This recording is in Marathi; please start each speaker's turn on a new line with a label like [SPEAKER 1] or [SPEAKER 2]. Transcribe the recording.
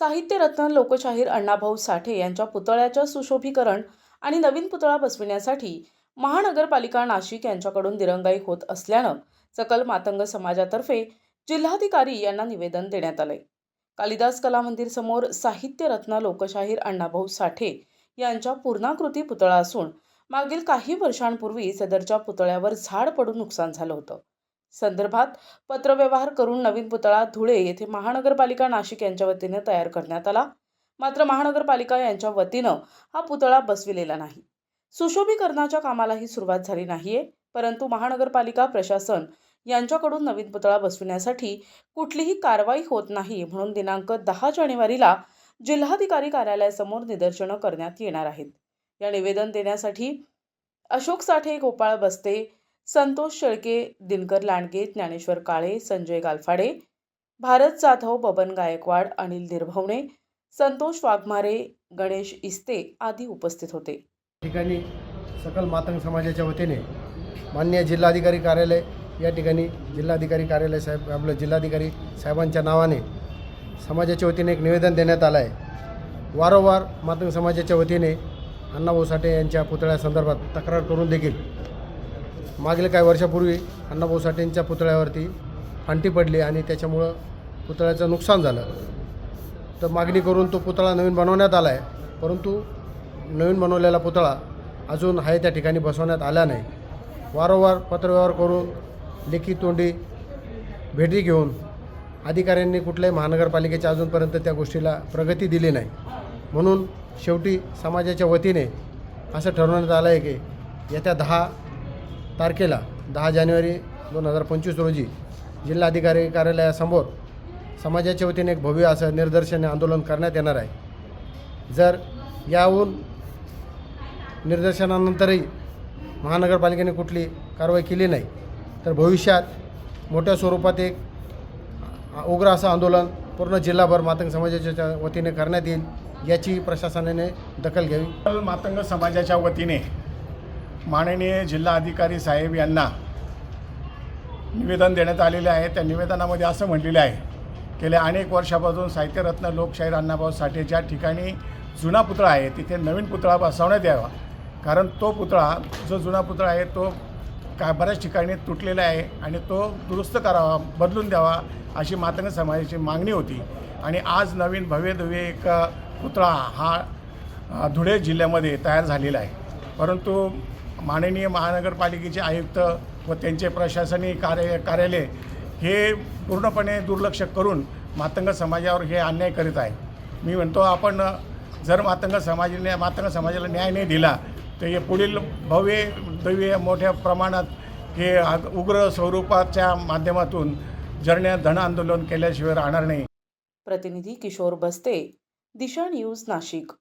[SPEAKER 1] साहित्यरत्न लोकशाहीर अण्णाभाऊ साठे यांच्या पुतळ्याच्या सुशोभीकरण आणि नवीन पुतळा बसविण्यासाठी महानगरपालिका नाशिक यांच्याकडून दिरंगाई होत असल्यानं सकल मातंग समाजातर्फे जिल्हाधिकारी यांना निवेदन देण्यात आलंय. कालिदास कला मंदिर समोर साहित्यरत्न लोकशाहीर अण्णाभाऊ साठे यांच्या पूर्णाकृती पुतळा असून मागील काही वर्षांपूर्वी सदरच्या पुतळ्यावर झाड पडून नुकसान झालं होतं. संदर्भात पत्रव्यवहार करून नवीन पुतळा धुळे येथे महानगरपालिका नाशिक यांच्या वतीने तयार करण्यात आला. मात्र महानगरपालिका यांच्या वतीनं हा पुतळा बसविलेला नाही. सुशोभीकरणाच्या कामालाही सुरुवात झाली नाहीये परंतु महानगरपालिका प्रशासन यांच्याकडून नवीन पुतळा बसविण्यासाठी कुठलीही कारवाई होत नाही म्हणून दिनांक दहा जानेवारीला जिल्हाधिकारी कार्यालयासमोर निदर्शनं करण्यात येणार आहेत. या निवेदन देण्यासाठी अशोक साठे गोपाळ बस्ते संतोष शेळके दिनकर लांडगे ज्ञानेश्वर काळे संजय गालफाडे भारत जाधव बबन गायकवाड अनिल दिरभवणे संतोष वाघमारे गणेश इस्ते आदी उपस्थित होते.
[SPEAKER 2] ठिकाणी सकल मातंग समाजाच्या वतीने मान्य जिल्हाधिकारी कार्यालय या ठिकाणी जिल्हाधिकारी कार्यालय साहेब आपलं जिल्हाधिकारी साहेबांच्या नावाने समाजाच्या वतीने एक निवेदन देण्यात आलं आहे वारंवार मातंग समाजाच्या वतीने अण्णाभाऊ साठे यांच्या पुतळ्यासंदर्भात तक्रार करून देखील मागील काही वर्षापूर्वी अण्णाभाऊ साठेंच्या पुतळ्यावरती फांटी पडली आणि त्याच्यामुळं पुतळ्याचं नुकसान झालं. तर मागणी करून तो पुतळा नवीन बनवण्यात आला आहे परंतु नवीन बनवलेला पुतळा अजून आहे त्या ठिकाणी बसवण्यात आला नाही. वारंवार पत्रव्यवहार करून लेखी तोंडी भेटी घेऊन अधिकाऱ्यांनी कुठल्याही महानगरपालिकेच्या अजूनपर्यंत त्या गोष्टीला प्रगती दिली नाही. म्हणून शेवटी समाजाच्या वतीने असं ठरवण्यात आलं आहे की येत्या दहा तारखेला दहा जानेवारी दोन हजार पंचवीस रोजी जिल्हाधिकारी कार्यालयासमोर समाजाच्या वतीने एक भव्य असं निदर्शन आंदोलन करण्यात येणार आहे. जर याहून निदर्शनानंतरही महानगरपालिकेने कुठली कारवाई केली नाही तर भविष्यात मोठ्या स्वरूपात एक उग्र असं आंदोलन पूर्ण जिल्हाभर मातंग समाजाच्या वतीने करण्यात येईल याची प्रशासनाने दखल घ्यावी.
[SPEAKER 3] मातंग समाजाच्या वतीने माननीय जिल्हाधिकारी साहेब यांना निवेदन देण्यात आलेले आहे. त्या निवेदनामध्ये असं म्हटलेलं आहे गेल्या अनेक वर्षापासून साहित्यरत्न लोकशाहीर अण्णाभाऊ साठे ज्या ठिकाणी जुना पुतळा आहे तिथे नवीन पुतळा बसवण्यात यावा. कारण तो पुतळा जो जुना पुतळा आहे तो का बऱ्याच ठिकाणी तुटलेला आहे आणि तो दुरुस्त करावा बदलून द्यावा अशी मातंग समाजाची मागणी होती. आणि आज नवीन भव्य दिव्य एक पुतळा हा धुळे जिल्ह्यामध्ये तयार झालेला आहे. परंतु माननीय महानगरपालिकेचे आयुक्त व त्यांचे प्रशासनीय कार्य कार्यालय हे पूर्णपणे दुर्लक्ष करून मातंग समाजावर हे अन्याय करीत आहे. मी म्हणतो आपण जर मातंग समाजाने मातंग समाजाला न्याय नाही दिला तर हे पुढील भव्य दव्य मोठ्या प्रमाणात हे उग्र स्वरूपाच्या माध्यमातून जरण्या धन आंदोलन केल्याशिवाय राहणार नाही.
[SPEAKER 1] प्रतिनिधी किशोर बस्ते दिशा न्यूज नाशिक.